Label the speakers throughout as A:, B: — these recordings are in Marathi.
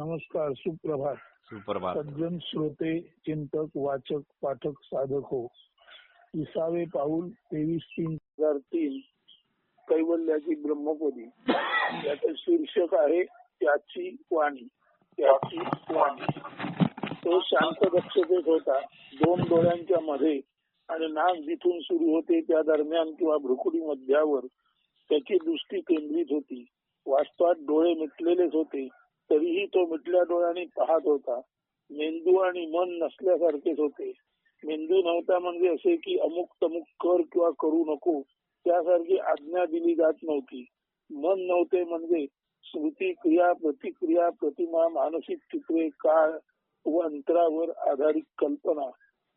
A: नमस्कार सुप्रभात.
B: सुप्रभात.
A: सज्जन श्रोते चिंतक वाचक पाठक साधक हो. विसावे पाऊल तेवीस तीन हजार तीन कैवल्याची ब्रह्मपदी. याचं शीर्षक आहे त्याची वाणी. त्याची वाणी. तो शांत दक्षतेत होता. दोन डोळ्यांच्या मध्ये आणि नाक जिथून सुरू होते त्या दरम्यान किंवा भ्रुकुडी मध्यावर त्याची दृष्टी केंद्रित होती. वास्तवात डोळे मिटलेलेच होते. तरीही तो मिटल्या डोळ्यांनी पाहत होता. मेंदू आणि मन नसल्यासारखेच होते. मेंदू नव्हता म्हणजे असे की अमुक तमुक कर किंवा करू नको त्यासारखी आज्ञा दिली जात नव्हती. मन नव्हते म्हणजे स्मृती क्रिया प्रतिक्रिया प्रतिमा मानसिक चित्रे काळ व अंतरावर आधारित कल्पना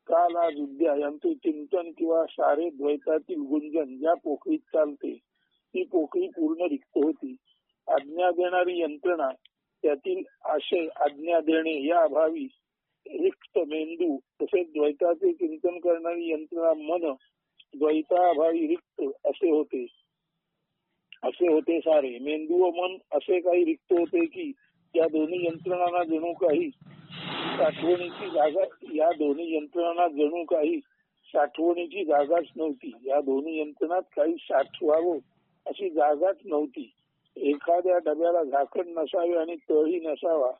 A: काल आज उद्या यांचे चिंतन किंवा सारे द्वैतातील गुंजन ज्या पोखरीत चालते. ती पोखरी पूर्ण रिक्त होती. आज्ञा देणारी यंत्रणा त्यातील आशय आज्ञा देणे या अभावी रिक्त मेंदू तसेच द्वैताचे चिंतन करणारी यंत्रणा मन द्वैताभावी रिक्त असे होते. असे होते सारे. मेंदू व मन असे काही रिक्त होते की या दोन्ही यंत्रणांना जणू काही साठवणीची जागा या दोन्ही यंत्रणांना जणू काही साठवणीची जागाच नव्हती. या दोन्ही यंत्रणात काही साठवावं अशी जागाच नव्हती. एखाद्या डब्याला झाकण नसावे आणि तळही नसावा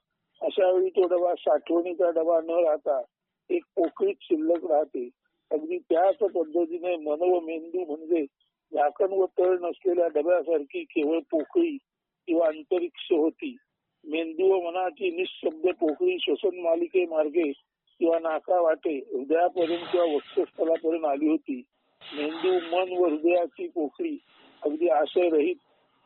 A: अशा वेळी तो डबा साठवणीचा डबा न राहता एक पोकळीत शिल्लक राहते. अगदी त्याच पद्धतीने मन व मेंदू म्हणजे झाकण व तळ नसलेल्या डब्यासारखी केवळ पोकळी किंवा अंतरिक्ष होती. मेंदू व मनाची निशब्द पोकळी श्वसन मालिके मार्गे किंवा नाका वाटे हृदयापर्यंत किंवा वक्षस्थलापर्यंत आली होती. मेंदू मन व हृदयाची पोकळी अगदी आशयरहित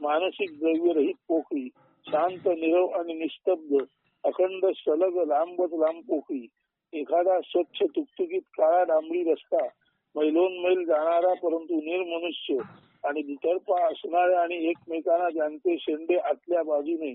A: मानसिक द्रव्यरहित पोकळी शांत निरव आणि निस्तब्ध अखंड सलग लांबच लांब पोकळी एखादा स्वच्छ तुकतुकीत काळा डांबरी रस्ता मैलोन मैल जाणारा परंतु निर्मनुष्य आणि दुतर्फा असणाऱ्या आणि एकमेकांना ज्यांचे शेंडे आतल्या बाजूने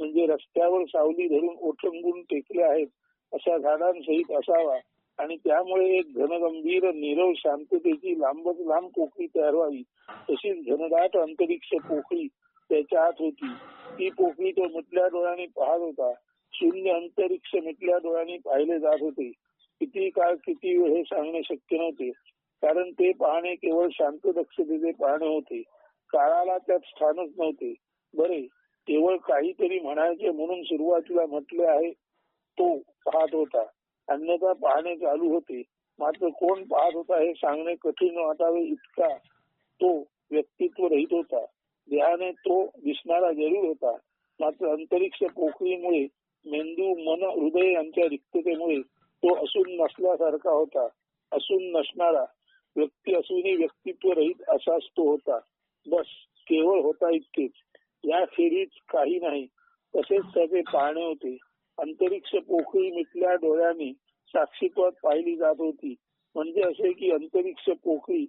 A: म्हणजे रस्त्यावर सावली धरून ओठंगून टेकले आहेत अशा झाडांसहित असावा. आणि त्यामुळे एक घनगंभीर निरव शांततेची लांबच लांब पोकळी तयार व्हावी तशीच घनदाट अंतरिक्ष पोकळी त्याच्या आत होती. ती पोकळी तो मिटल्या डोळ्यांनी पाहत होता. शून्य अंतरिक्ष मिटल्या डोळ्यांनी पाहिले जात होते. किती काळ किती वेळ हे सांगणे शक्य नव्हते. कारण ते पाहणे केवळ शांत दक्षतेचे पाहणे होते. काळाला त्यात स्थानच नव्हते. बरे केवळ काहीतरी म्हणायचे म्हणून सुरुवातीला म्हटले आहे तो पाहत होता. अन्यथा पाहणे चालू होते. मात्र कोण पाहत होता हे सांगणे कठीण वाटावे इतका तो व्यक्तित्व रहित होता. देहाने तो दिसणारा जरूर होता. मात्र अंतरिक्ष पोखरीमुळे मेंदू मन हृदय यांच्या रिक्ततेमुळे तो असून नसल्यासारखा होता. असून नसणारा व्यक्ती असूनही व्यक्तित्व रहित असाच तो होता. बस केवळ होता इतकेच. या खेरीज काही नाही. तसेच त्याचे पाहणे होते. अंतरिक्ष पोकळी मिटल्या डोळ्यांनी साक्षीत्वात पाहिली जात होती. म्हणजे असे की अंतरिक्ष पोकळी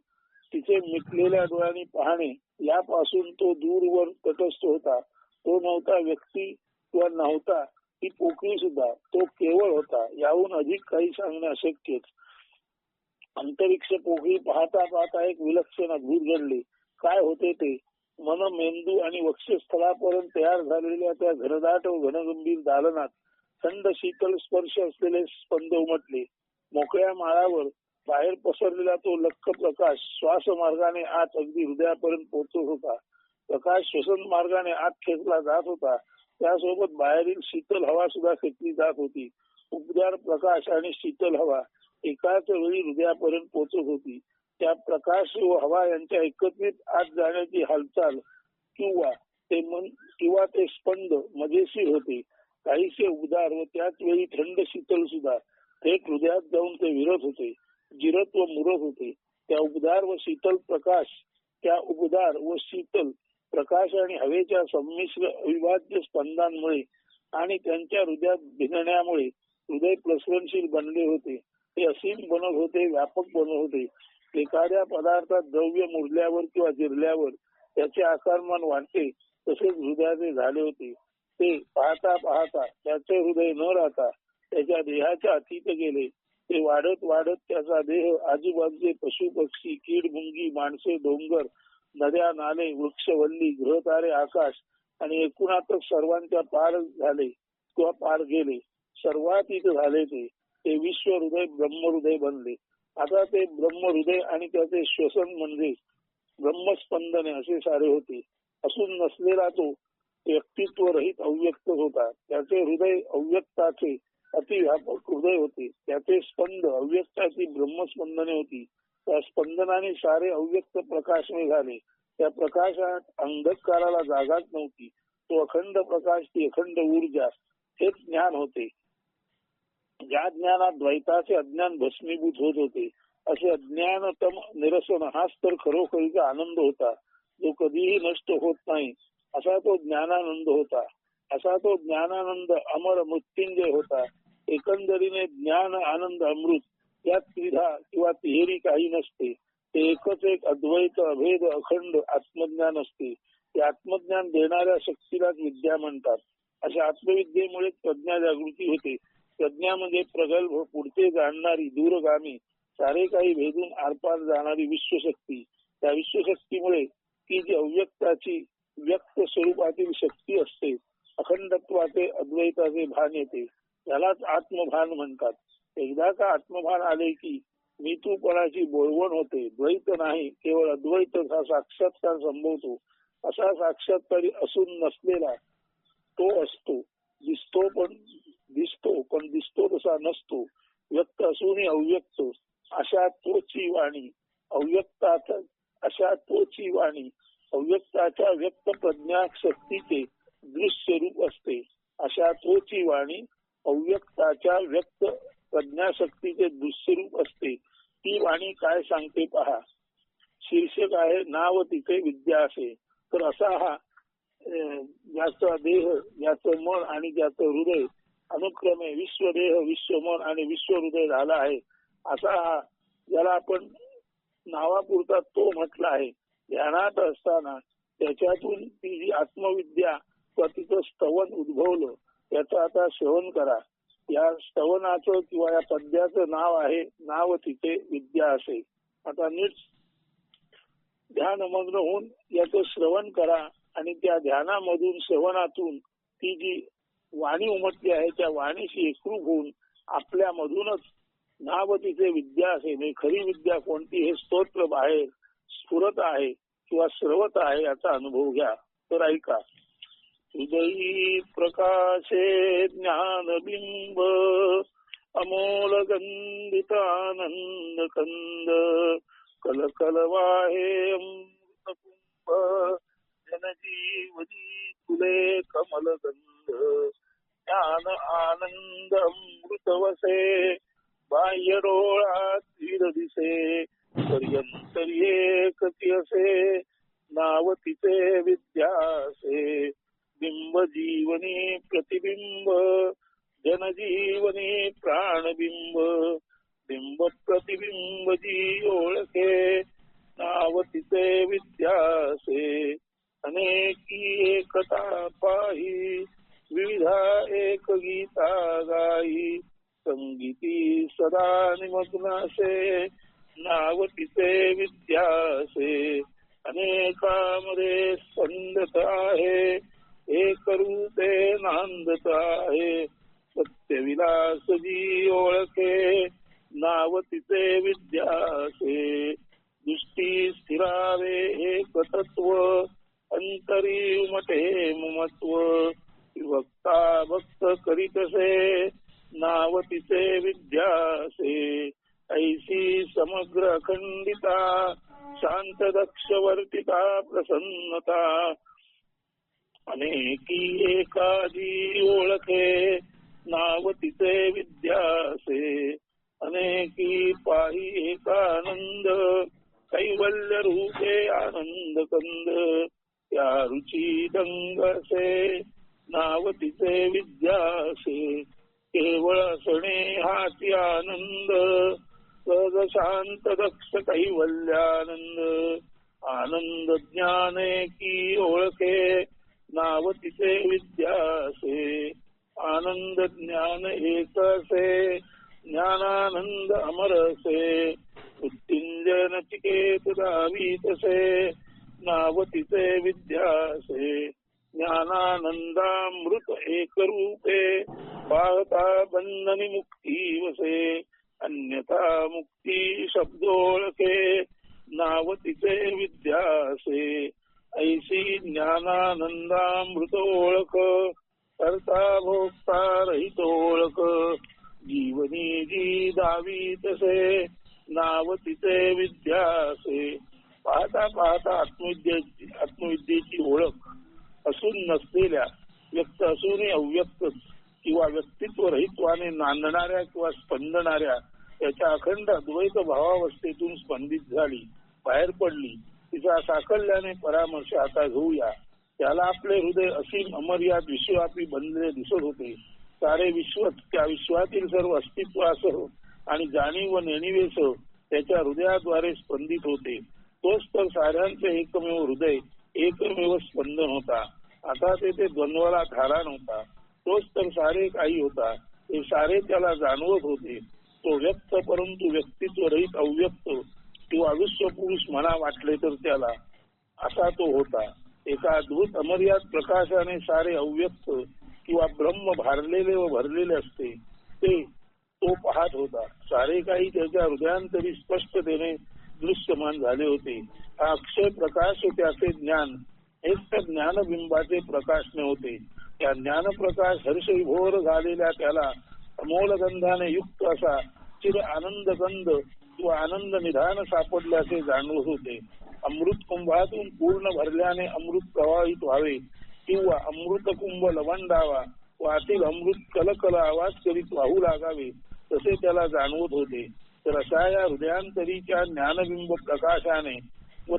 A: तिचे मिटलेल्या डोळ्यांनी पाहणे यापासून तो दूरवर तटस्थ होता. तो नव्हता व्यक्ती किंवा नव्हता ती पोकळी सुद्धा. तो केवळ होता याहून अधिक काही सांगणे अशक्यच. अंतरिक्ष पोकळी पाहता पाहता एक विलक्षण अद्भुत घडले. काय होते ते? मन मेंदू आणि वक्षस्थळापर्यंत तयार झालेल्या त्या घनदाट व घनगंभीर दालनात थंड शीतल स्पर्श असलेले स्पंद उमटले. मोकळ्या माळावर बाहेर पसरलेला तो लक्क प्रकाश श्वास मार्गाने आत अगदी हृदयापर्यंत पोहोचत होता. प्रकाश श्वसन मार्गाने आत खेचला जात होता. त्यासोबत बाहेरील शीतल हवा सुद्धा खेचली जात होती. उबदार प्रकाश आणि शीतल हवा एकाच वेळी हृदयापर्यंत पोहोचत होती. त्या प्रकाश व हवा यांच्या एकत्रित आत जाण्याची हालचाल किंवा ते मन किंवा ते स्पंद मजेशीर होते. काहीसे उदार व त्याच वेळी थंड शीतल सुद्धा थेट हृदयात जाऊन ते विरत होते जिरत व मुरत होते. त्या उबदार व शीतल प्रकाश त्या उबदार व शीतल प्रकाश आणि हवेच्या संमिश्र अविभाज्य स्पंदांमुळे आणि त्यांच्या हृदयात भिनण्यामुळे हृदय प्रसरणशील बनले होते. ते असीम बनत होते व्यापक बनत होते. एखाद्या पदार्थात द्रव्य मुरल्यावर किंवा जिरल्यावर त्याचे आकारमान वाढते तसेच हृदयाचे झाले होते. ते पाहता पाहता त्याचे हृदय न राहता त्याच्या देहाच्या अतीत गेले. ते वाढत वाढत त्याचा देह आजूबाजूचे पशु पक्षी कीड मुंगी माणसे डोंगर नद्या नाले वृक्ष वल्ली ग्रहतारे आकाश आणि एकूणातच सर्वांच्या पार झाले किंवा पार गेले. सर्वातीत झाले ते. ते विश्व हृदय ब्रह्महृदय बनले. आता ते ब्रह्महृदय आणि त्याचे श्वसन म्हणजे ब्रह्मस्पंदने असे सारे होते. असून नसलेला तो व्यक्तित्व रहित अव्यक्त होता त्याचे हृदय अव्यक्ताचे अतिव्यापक हृदय होते. त्याचे स्पंद अव्यक्ताची ब्रह्मस्पंदने होती. त्या स्पंदनाने सारे अव्यक्त प्रकाशने झाले. त्या प्रकाशात अंधकाराला जागाच नव्हती. तो अखंड प्रकाश ती अखंड ऊर्जा हे ज्ञान होते. ज्या ज्ञानात द्वैताचे अज्ञान भस्मीभूत होत होते असे अज्ञानतम निरसन हाच तर खरोखरीचा आनंद होता. जो कधीही नष्ट होत नाही असा तो ज्ञानानंद होता. असा तो ज्ञानानंद अमर मृत्युंजय होता. एकंदरीने ज्ञान आनंद अमृत यात त्रिधा किंवा तिहेरी काही नसते. ते एकच एक अद्वैत अभेद अखंड आत्मज्ञान असते. ते आत्मज्ञान देणाऱ्या शक्तीलाच विद्या म्हणतात. अशा आत्मविद्येमुळे प्रज्ञा जागृती होते. प्रज्ञा म्हणजे प्रगल्भ पुढचे जाणणारी दूरगामी सारे काही भेदून आरपार जाणारी विश्वशक्ती. त्या विश्वशक्तीमुळे ती जी अव्यक्ताची व्यक्त स्वरूपातील शक्ती असते. अखंडत्वाचे अद्वैताचे भान येते. यालाच आत्मभान म्हणतात. एकदा का आत्मभान आले की मी तू पणाची बोलवण होते द्वैत नाही केवळ अद्वैत हा साक्षात्कार संभवतो. असा साक्षात्कारी असून नसलेला तो असतो. दिसतो पण दिसतो पण दिसतो तसा नसतो. व्यक्त असूनही अव्यक्त. अशा तोची वाणी. अव्यक्तात अशा तोची वाणी. अव्यक्ताच्या व्यक्त प्रज्ञा शक्तीचे दृश्य रूप असते. अशा तोची वाणी अव्यक्ताच्या व्यक्त प्रज्ञाशक्तीचे दृश्य रूप असते. ती वाणी काय सांगते पहा. शीर्षक आहे नाव तिथे विद्या असे. तर असा हा ज्याचा देह ज्याचं मन आणि ज्याचं हृदय अनुक्रमे विश्वदेह विश्वमन आणि विश्व हृदय झाला आहे. असा हा ज्याला आपण नावापुरता तो म्हटला आहे. ध्यानात असताना त्याच्यातून ती जी आत्मविद्या किंवा तिचं स्तवन उद्भवलं त्याचं आता श्रवण करा. या स्तवनाचं किंवा या पद्याचं नाव आहे नाव तिथे विद्या असे आता नीट ध्यानमग्न होऊन याचं श्रवण करा आणि त्या ध्यानामधून श्रवणातून ती जी वाणी उमटली आहे त्या वाणीशी एकरूप होऊन आपल्यामधूनच नाव तिथे विद्या असे म्हणजे खरी विद्या कोणती हे स्तोत्र बाहेर स्फुरत आहे किंवा स्रवत आहे याचा अनुभव घ्या. तर ऐका. हृदयी प्रकाशे ज्ञानबिंब अमोल गंधितानंद कंद कलकलवाहे अमृतकुंभ जनजीवनी तुले कमलगंध ज्ञान आनंद अमृतवसे बाह्य डोळा तीर पर्यंतरी एक असे नाव तिचे विद्यासे बिंब जीवनी प्रतिबिंब जनजीवनी प्राणबिंब. बिंब प्रतिबिंब जी ओळखे नाव तिचे विद्यासे अनेकी एकता पाही विविधा एक गीता गाई. संगीती सदा निमग्नासे नाव तिचे विद्यासे. अनेकामध्ये स्पंदत आहे. एक रूपे नांदत आहे. सत्यविलास जी कैवल्य रूपे आनंद कंद या रुची दंगसे नाव तिचे विद्यासे केवळ असणे हाती आनंद सहज शांत दक्ष कैवल्यानंद आनंद ज्ञाने की ओळखे नाव तिचे विद्यासे आनंद ज्ञान एकसे ज्ञानानंद अमरसे मृत्युंजय नचिकेत दावीतसे नावतीचे विद्यासे ज्ञानानंदामृत एकरूपे पाहता बंधनी मुक्ती वसे अन्यथा मुक्ती शब्दोळखे नावतीचे विद्यासे ऐसी ज्ञानानंदामृत ओळख करता भोक्ता रहित ओळख जीवनी जी दावी तसे नाव तिचे विद्यासे. पाहता पाहता आत्मविद्याची आत्मविद्येची ओळख असून नसलेल्या व्यक्त असूनही अव्यक्त किंवा व्यक्तित्व रहित्वाने नांदणाऱ्या किंवा स्पंदणाऱ्या त्याच्या अखंड अद्वैत भावावस्थेतून स्पंदित झाली बाहेर पडली तिचा साकल्याने परामर्श आता घेऊया. त्याला आपले हृदय असीम अमर्याद विश्वव्यापी बनलेले दिसत होते. सारे विश्व त्या विश्वातील सर्व अस्तित्व असो आणि जाणीव व नेणिवेसह त्याच्या हृदयाद्वारे स्पंदित होते. तोच तर साऱ्यांचे एकमेव हृदय एकमेव स्पंदन होता. आता तेथे द्वंद्वाला धारा नव्हता. तोच तर सारे काही होता. ते सारे त्याला जाणवत होते. तो व्यक्त परंतु व्यक्तित्व रहित अव्यक्त किंवा विश्व पुरुष म्हणा वाटले तर त्याला. असा तो होता. एका अद्भुत अमर्याद प्रकाशाने सारे अव्यक्त किंवा ब्रह्म भारलेले व भरलेले असते ते तो पाहत होता. सारे काही त्याच्या हृदयांतरी स्पष्टतेने दृश्यमान झाले होते. हा अक्षय प्रकाश त्याचे ज्ञान. हेच त्या ज्ञानबिंबाचे प्रकाशने होते. त्या ज्ञानप्रकाश हर्षविभोर झालेल्या त्याला अमोल गंधाने युक्त असा चिर आनंद गंध किंवा आनंद निधान सापडल्याचे जाणवत होते. अमृत कुंभातून पूर्ण भरल्याने अमृत प्रवाहित व्हावे. किंवा अमृत कुंभ लवंडावा वातील अमृत कलकल आवाज करीत वाहू लागावे तसे त्याला जाणवत होते. तर अशा या हृदयांतरीच्या ज्ञानबिंब प्रकाशाने व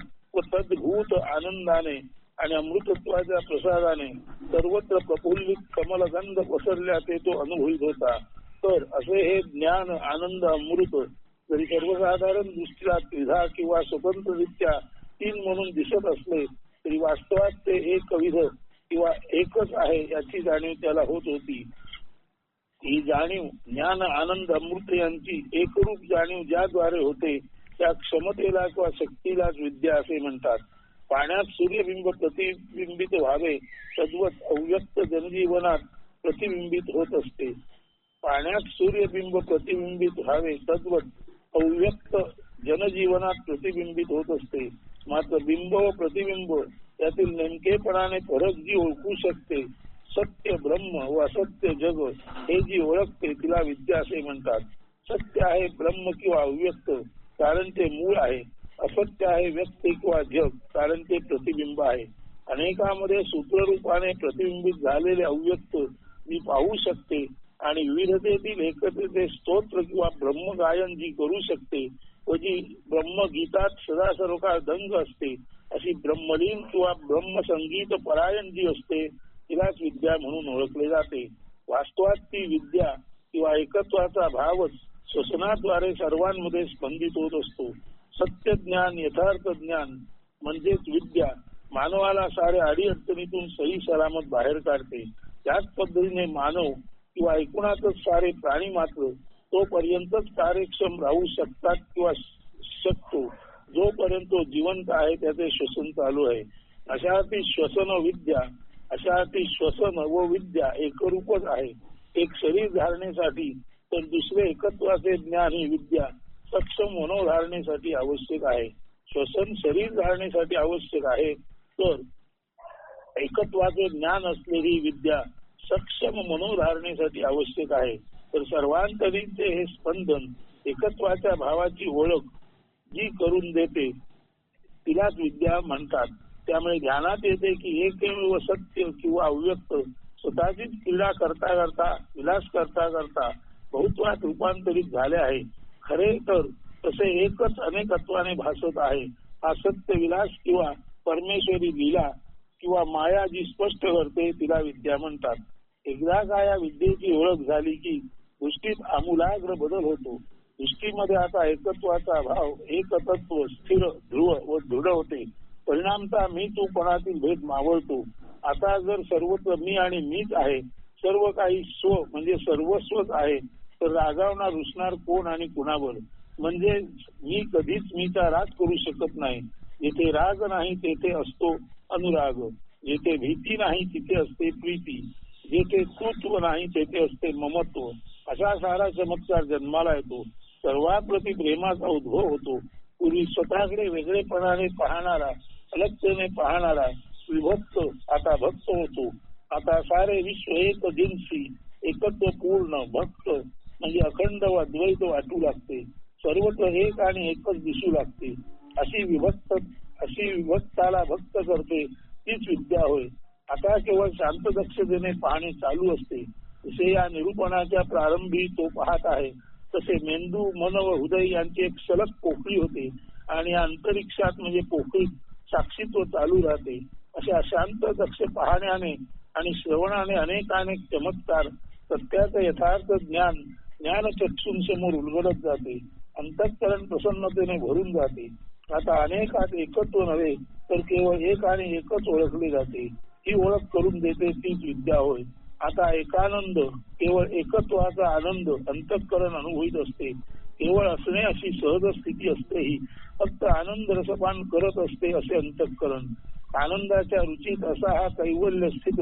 A: तद्भूत आनंदाने आणि अमृतत्वाच्या प्रसादाने सर्वत्र प्रफुल्लित कमलगंध पसरल्या ते तो अनुभवित होता. तर असे हे ज्ञान आनंद अमृत जरी सर्वसाधारण दृष्टीला त्रिधा किंवा स्वतंत्ररित्या तीन म्हणून दिसत असले तरी वास्तवात ते एक कविध किंवा एकच आहे याची जाणीव त्याला होत होती. ही जाणीव ज्ञान आनंद अमृत यांची एकरूप जाणीव ज्याद्वारे होते त्या क्षमतेला किंवा शक्तीलाच विद्या असे म्हणतात. पाण्यात सूर्यबिंब प्रतिबिंबित व्हावे तद्वत अव्यक्त जनजीवनात प्रतिबिंबित होत असते. पाण्यात सूर्यबिंब प्रतिबिंबित व्हावे तद्वत अव्यक्त जनजीवनात प्रतिबिंबित होत असते. मात्र बिंब व प्रतिबिंब त्यातील नेमकेपणाने फरक जी ओळखू शकते सत्य ब्रह्म व असत्य जग हे जी ओळखते तिला विद्या असे म्हणतात. सत्य आहे ब्रह्म किंवा अव्यक्त कारण ते मूळ आहे. असत्य आहे व्यक्त किंवा जग कारण ते प्रतिबिंब आहे. अनेकामध्ये सूत्ररूपाने प्रतिबिंबित झालेले अव्यक्त मी पाहू शकते आणि विविधतेतील एकत्रित स्तोत्र किंवा ब्रह्मगायन जी करू शकते व जी ब्रह्मगीतात सदा सर्व काळ दंग असते अशी ब्रह्मलीन किंवा ब्रह्मसंगीत परायण जी असते तिलाच विद्या म्हणून ओळखले जाते. वास्तवात ती विद्या किंवा एकत्वाचा भावच श्वसनाद्वारे सर्वांमध्ये स्पंदित होत असतो. सत्य ज्ञान यथार्थ ज्ञान म्हणजेच विद्या मानवाला साऱ्या अडीअडचणीतून सही सलामत बाहेर काढते. त्याच पद्धतीने मानव किंवा एकूणातच सारे प्राणी मात्र तोपर्यंतच कार्यक्षम राहू शकतात किंवा शकतो. जोपर्यंत तो जिवंत आहे त्याचे श्वसन चालू आहे. अशा ती श्वसन विद्या अशा ती श्वसन व विद्या एकरूपच आहे. एक शरीर धारणेसाठी तर दुसरे एकत्वाचे ज्ञान ही विद्या सक्षम मनोधारणेसाठी आवश्यक आहे. श्वसन शरीर धारणेसाठी आवश्यक आहे. तर एकत्वाचे ज्ञान असलेली विद्या सक्षम मनोधारणेसाठी आवश्यक आहे. तर सर्वांतरीचे हे स्पंदन एकत्वाच्या भावाची ओळख जी करून देते तिलाच विद्या म्हणतात. त्यामुळे ध्यानात येते की एकमेव सत्य किंवा अव्यक्त स्वतःचीच क्रीडा करता करता विलास करता करता बहुत्वात रूपांतरित झाले आहे. खरे तर तसे एकच अनेकत्वाने भासत आहे. हा सत्य विलास किंवा परमेश्वरी लीला किंवा माया जी स्पष्ट करते तिला विद्या म्हणतात. एकदा का या विद्येची ओळख झाली की दृष्टीत आमूलाग्र बदल होतो. दृष्टीमध्ये आता एकत्वाचा भाव एकतत्व स्थिर ध्रुव व दृढ होते परिणामता मी तूपणातील भेद मावळतो. आता जर सर्वत्र मी आणि मीच आहे सर्व काही स्व म्हणजे सर्वस्वच आहे तर रागावणार रुसणार कोण आणि कुणावर? म्हणजे मी कधीच मीचा राग करू शकत नाही. जेथे राग नाही तेथे असतो अनुराग. जेथे भीती नाही तिथे असते प्रीती. जेथे कृत्व नाही तेथे असते ममत्व. असा सारा चमत्कार जन्माला येतो. सर्वांप्रती प्रेमाचा उद्भव होतो. पूर्वी स्वतःकडे वेगळेपणाने पाहणारा अलगतेने पाहणारा विभक्त आता भक्त होतो. आता सारे विश्व एक जिन्सी एकत्र पूर्ण भक्त म्हणजे अखंड व अद्वैत वाटू लागते. सर्वत्र एक आणि एकच दिसू लागते. अशी विभक्त अशी विभक्ताला भक्त करते तीच विद्या होय. आता केवळ शांत दक्षतेने पाहणे चालू असते. जसे या निरूपणाच्या प्रारंभी तो पाहत आहे. तसे मेंदू मन व हृदय यांची एक सलग पोकळी होते आणि अंतरिक्षात म्हणजे पोकळीत साक्षीत्व चालू राहते. अशा शांत दक्ष पाहण्याने आणि श्रवणाने अनेक अनेक चमत्कार सत्याचं यथार्थ ज्ञान ज्ञान चक्षुंसमोर उलगडत जाते. अंतःकरण प्रसन्नतेने भरून जाते. आता अनेकात एकत्व नव्हे तर केवळ एक आणि एकच ओळखली जाते. ही ओळख करून देते तीच विद्या होय. आता एकानंद केवळ एकत्वाचा आनंद अंतःकरण अनुभवित असते. केवळ असणे अशी सहज स्थिती असते ही फक्त आनंद रसपान करत असते असे अंतःकरण. आनंदाच्या रुचीत असा हा कैवल्य स्थित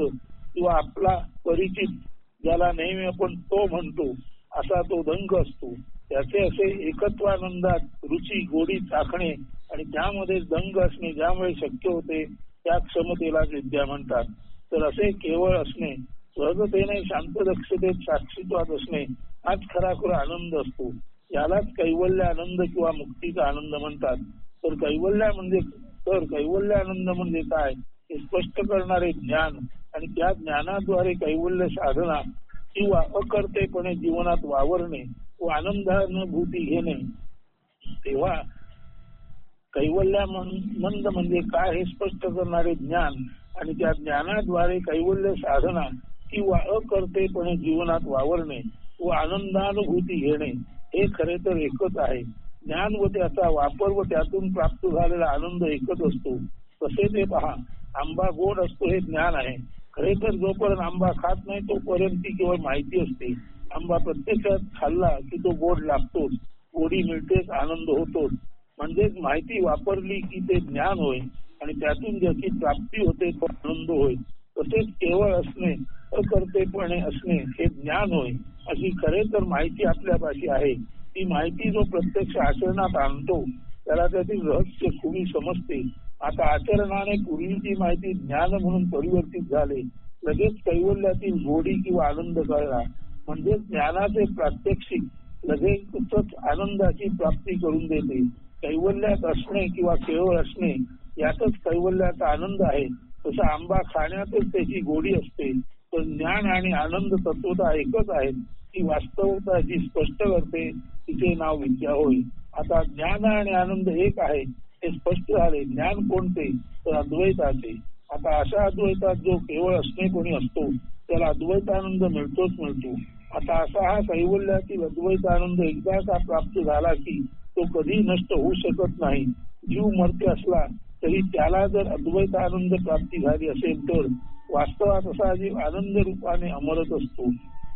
A: किंवा आपला परिचित ज्याला नेहमी आपण तो म्हणतो असा तो दंग असतो. त्याचे असे एकत्वानंदात रुची गोडी चाखणे आणि त्यामध्ये दंग असणे ज्यामुळे शक्य होते त्या क्षमतेला विद्या म्हणतात. तर असे केवळ असणे सहजतेने शांत दक्षतेत साक्षीत्वात असणे हाच खराखुरा आनंद असतो. यालाच कैवल्य आनंद किंवा मुक्तीचा आनंद म्हणतात. तर कैवल्य म्हणजे तर कैवल्य आनंद म्हणजे काय? हे स्पष्ट करणारे ज्ञान आणि त्या ज्ञानाद्वारे कैवल्य साधना किंवा अकर्तेपणे जीवनात वावरणे व आनंदानुभूती घेणे. तेव्हा कैवल्यानंद म्हणजे काय हे स्पष्ट करणारे ज्ञान आणि त्या ज्ञानाद्वारे कैवल्य साधना किंवा अकर्तेपणे जीवनात वावरणे व आनंदानुभूती घेणे हे खरे तर एकच आहे. ज्ञान व त्याचा वापर व त्यातून प्राप्त झालेला आनंद एकच असतो. तसे ते पहा आंबा गोड असतो हे ज्ञान आहे. खरे तर जोपर्यंत आंबा खात नाही तोपर्यंत ती केवळ माहिती असते. आंबा प्रत्यक्षात खाल्ला की तो गोड लागतोच. गोडी मिळतेच आनंद होतोच. म्हणजेच माहिती वापरली की ते ज्ञान होय. आणि त्यातून ज्याची प्राप्ती होते तो आनंद होय. तसेच केवळ असणे अकर्तेपणे असणे हे ज्ञान होय अशी खरे तर माहिती आपल्यापाशी आहे. ती माहिती जो प्रत्यक्ष आचरणात आणतो त्याला त्यातील रहस्य खुबी समजते. आता आचरणाने पूर्वीची माहिती ज्ञान म्हणून परिवर्तित झाले. लगेच कैवल्यातील गोडी किंवा आनंद कळला. म्हणजे ज्ञानाचे प्रात्यक्षिक लगेचच आनंदाची प्राप्ती करून देते. कैवल्यात असणे किंवा केवळ असणे यातच कैवल्याचा आनंद आहे. तसा आंबा खाण्यातच त्याची गोडी असते. ज्ञान आणि आनंद तत्वता एकच आहे. ती वास्तवता जी स्पष्ट करते तिचे नाव विद्या होय. आता ज्ञान आणि आनंद एक आहे. हे स्पष्ट झाले. ज्ञान कोणते? तर अद्वैताचे. आता अशा अद्वैतात जो केवळ असणे कोणी असतो त्याला अद्वैतानंद मिळतोच मिळतो. आता असा हा कैवल्यातील अद्वैत आनंद एकदा का प्राप्त झाला की तो कधी नष्ट होऊ शकत नाही. जीव मरते असला तरी त्याला जर अद्वैत आनंद प्राप्ती झाली असेल तर वास्तवात असा जीव आनंद रूपाने अमरत असतो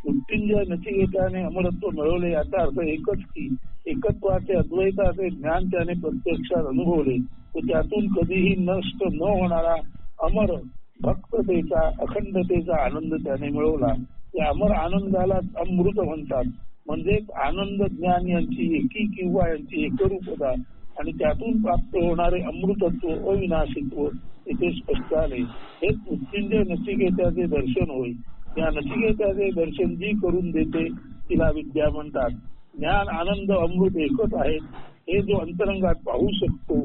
A: मृत्युंजय नचिकेताने अमरत्व मिळवले याचा अर्थ एकच की एकत्वाचे अद्वैताचे ज्ञान त्याने प्रत्यक्षात अनुभवले. व त्यातून कधीही नष्ट न होणारा अमर भक्ततेचा अखंडतेचा आनंद त्याने मिळवला. या अमर आनंदाला अमृत म्हणतात. म्हणजे आनंद ज्ञान यांची एकी किंवा यांची एकरूपता आणि त्यातून प्राप्त होणारे अमृतत्व अविनाशित्व इथे स्पष्ट आले हे मृत्युंजय नचिकेत्याचे दर्शन होय. या नचिकेत्याचे दर्शन जी करून देते तिला विद्या म्हणतात. ज्ञान आनंद अमृत एकच आहेत. हे जो अंतरंगात पाहू शकतो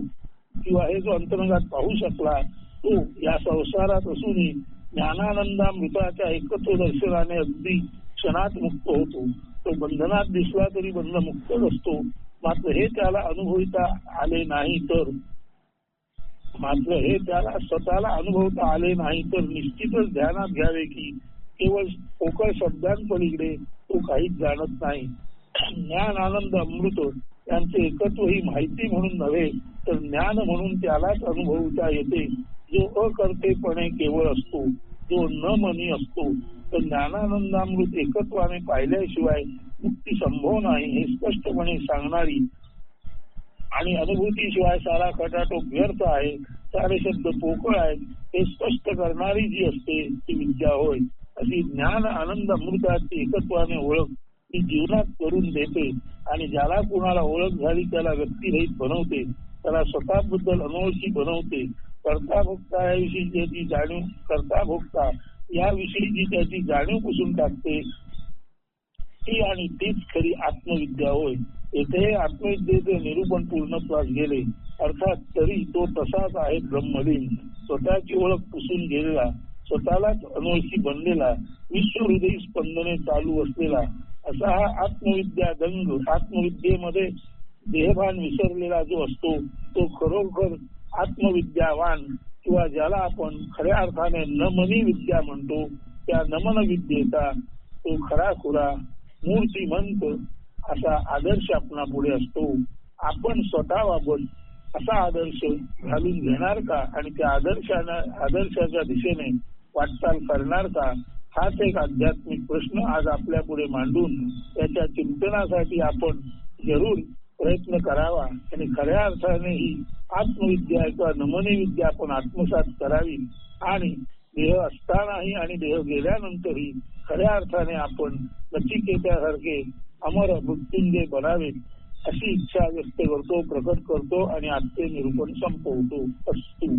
A: किंवा हे जो अंतरंगात पाहू शकला तो या संसारात असूनही ज्ञानानंदा मृताच्या एकत्व दर्शनाने अगदी क्षणात मुक्त होतो. तो बंधनात दिसला तरी बंध मुक्तच असतो मात्र हे त्याला अनुभविता आले नाही तर मात्र हे त्याला स्वतःला अनुभवता आले नाही तर निश्चितच ध्यानात घ्यावे की केवळ पोकळ शब्दांपलीकडे तो काहीच जाणत नाही. ज्ञान आनंद अमृत यांचे एकत्व ही माहिती म्हणून नव्हे तर ज्ञान म्हणून त्यालाच अनुभवता येते. जो अकर्तेपणे केवळ असतो जो न मनी असतो तर ज्ञानानंदामृत एकत्वाने पाहिल्याशिवाय मुक्ती संभव नाही हे स्पष्टपणे सांगणारी आणि अनुभूतीशिवाय सारा खटाटोप व्यर्थ आहे सारे शब्द पोकळ आहेत हे स्पष्ट करणारी जी असते ती विद्या होय. अशी ज्ञान आनंद अमृताची एकत्वाने ओळख ती जीवनात करून देते आणि ज्याला कुणाला ओळख झाली त्याला व्यक्तिरहित बनवते त्याला स्वतःबद्दल अनोळखी बनवते. कर्ता भोगता याविषयी त्याची जाणीव करता भोगता याविषयी जी त्याची जाणीव पुसून टाकते ती आणि तीच खरी आत्मविद्या होय. येथे आत्मविद्येचे निरूपण पूर्णत्वास गेले अर्थात तरी तो तसाच आहे ब्रह्मलीन. स्वतःची ओळख पुसून गेलेला स्वतःलाच अनोळखी बनलेला विश्व हृदय स्पंदने चालू असलेला असा हा आत्मविद्या दंग आत्मविद्येमध्ये देहभान विसरलेला जो असतो तो खरोखर आत्मविद्यावान किंवा ज्याला आपण खऱ्या अर्थाने नमनी विद्या म्हणतो त्या नमन विद्येचा तो खरा खुरा मूर्तिमंत असा आदर्श आपणा पुढे असतो. आपण स्वतःबाबत असा आदर्श घालून घेणार का? आणि त्या आदर्शानं आदर्शाच्या दिशेने वाटचाल करणार का? हाच एक आध्यात्मिक प्रश्न आज आपल्या पुढे मांडून त्याच्या चिंतनासाठी आपण जरूर प्रयत्न करावा. आणि खऱ्या अर्थाने ही आत्मविद्या किंवा नमनी विद्या आपण आत्मसात करावी. आणि देह असतानाही आणि देह गेल्यानंतरही खऱ्या अर्थाने आपण नचिकेत्यासारखे अमर मृत्युंजय बनावेत अशी इच्छा व्यक्त करतो प्रकट करतो आणि आजचे निरूपण संपवतो. असतो.